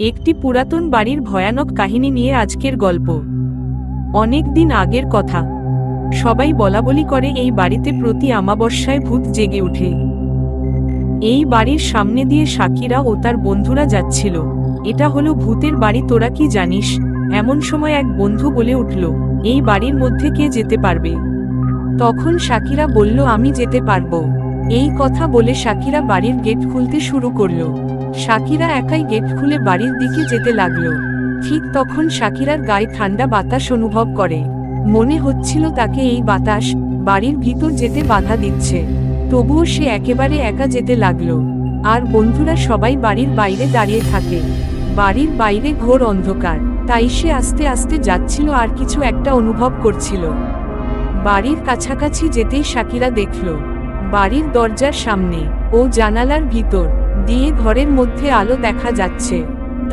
একটি পুরাতন বাড়ির ভয়ানক কাহিনী নিয়ে আজকের গল্প। অনেক দিন আগের কথা। সবাই বলাবলি করে এই বাড়িতে প্রতি আমাবস্যায় ভূত জেগে ওঠে। এই বাড়ির সামনে দিয়ে সাকিরা ও তার বন্ধুরা যাচ্ছিল। এটা হলো ভূতের বাড়ি তোরা কি জানিস? এমন সময় এক বন্ধু বলে উঠল, এই বাড়ির মধ্যে কে যেতে পারবে? তখন সাকিরা বলল, আমি যেতে পারব। এই কথা বলে সাকিরা বাড়ির গেট খুলতে শুরু করল। সাকিরা একাই গেট খুলে বাড়ির দিকে যেতে লাগল। ঠিক তখন সাকিরার গায়ে ঠান্ডা বাতাস অনুভব করে। মনে হচ্ছিল তাকে এই বাতাস, বাড়ির ভিতর যেতে বাধা দিচ্ছে। তবুও সে একেবারে একা যেতে লাগল। আর বন্ধুরা সবাই বাড়ির বাইরে দাঁড়িয়ে থাকে। বাড়ির বাইরে ঘোর অন্ধকার। তাই সে আস্তে আস্তে যাচ্ছিল আর কিছু একটা অনুভব করছিল। বাড়ির কাছাকাছি যেতেই সাকিরা দেখল। বাড়ির দরজার সামনে ও জানালার ভিতর দিয়ে ঘরের মধ্যে আলো দেখা যাচ্ছে।